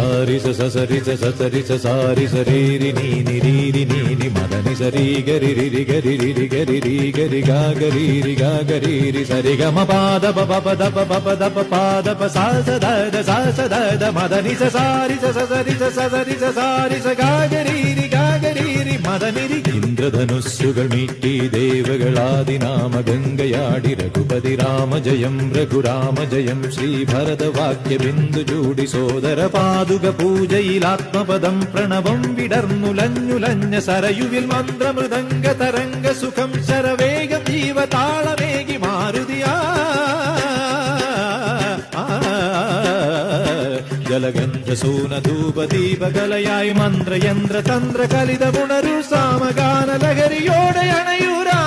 సారి ససరి సతరి సారి సరీరి నీని రీరి నీని మదని సరి గరి రిరి గరి రిరి గరి రి గరి గా గరి రి గా గరి రి సరి గమ పాద ప ప ద ప ప ప పాద ప సా స ద ద మదని సారి సరి సరి సారి స గా గరి గా గరి మదని ഇന്ദ്രധനുസ്സുകൾ മീട്ടി ദേവകളാദിനാമ ഗംഗയാടി രഘുപതി രാമ ജയം രഘുരാമ ജയം ശ്രീഭരതവാക്യ ബിന്ദു ചൂടി സോദര പാതുക പൂജയിലാത്മപദം പ്രണവം വിടർന്നുലഞ്ഞുലഞ്ഞ സരയുവിൽ മന്ത്രമൃദംഗ തരംഗ സുഖം ശരവേഗം ജീവതാളമേകി जलगञ्जसून धूपदीपकलयाय मन्त्रयन्त्रतन्त्रकलितपुणरु सामगानलहरियोडयणयुरा